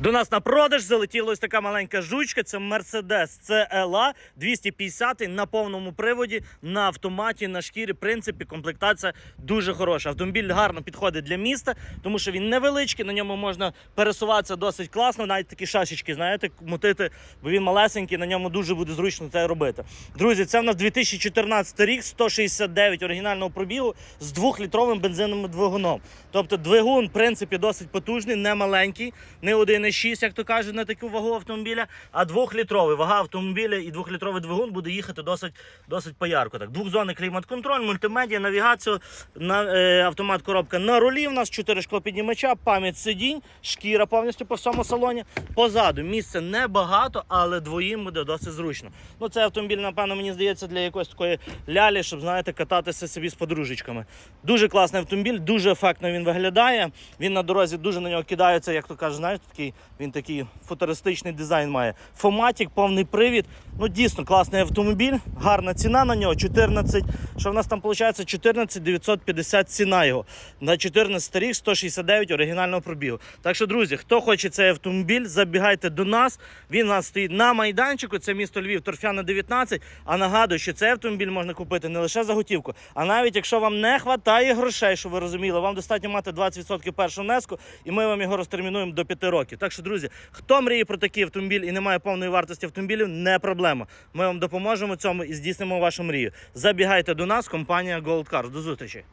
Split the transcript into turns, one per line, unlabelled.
До нас на продаж залетіла ось така маленька жучка. Це Mercedes CLA 250 на повному приводі, на автоматі, на шкірі. В принципі, комплектація дуже хороша. Автомобіль гарно підходить для міста, тому що він невеличкий, на ньому можна пересуватися досить класно. Навіть такі шашечки, знаєте, мутити, бо він малесенький, на ньому дуже буде зручно це робити. Друзі, це в нас 2014 рік, 169 оригінального пробігу з двохлітровим бензиновим двигуном. Тобто двигун, в принципі, досить потужний, не маленький, не 1,6, як то кажуть, на таку вагу автомобіля, а двохлітровий. Вага автомобіля і двохлітровий двигун буде їхати досить, досить поярко. Так, двохзонний клімат-контроль, мультимедіа, навігацію, на, е, автомат коробка на рулі. У нас 4 шклопіднімача, пам'ять сидінь, шкіра повністю по всьому салоні. Позаду місця небагато, але двоїм буде досить зручно. Ну, це автомобіль, напевно, мені здається, для якоїсь такої лялі, щоб знаєте, кататися собі з подружечками. Дуже класний автомобіль, дуже ефектно він виглядає. Він на дорозі дуже на нього кидається, як то кажуть, знаєте, такий він такий футуристичний дизайн має. Фоматік, повний привід. Ну дійсно класний автомобіль, гарна ціна на нього. 14. Що в нас там виходить? 14 950 ціна його. На 14 рік 169 оригінального пробігу. Так що, друзі, хто хоче цей автомобіль, забігайте до нас. Він у нас стоїть на майданчику. Це місто Львів, Торфяна 19. А нагадую, що цей автомобіль можна купити не лише за готівку, а навіть якщо вам не вистачає грошей, щоб ви розуміли, вам достатньо мати 20% першого внеску, і ми вам його розтермінуємо до 5 років. Так що, друзі, хто мріє про такий автомобіль і не має повної вартості автомобілів, не проблема. Ми вам допоможемо цьому і здійснимо вашу мрію. Забігайте до нас, компанія Gold Cars. До зустрічі.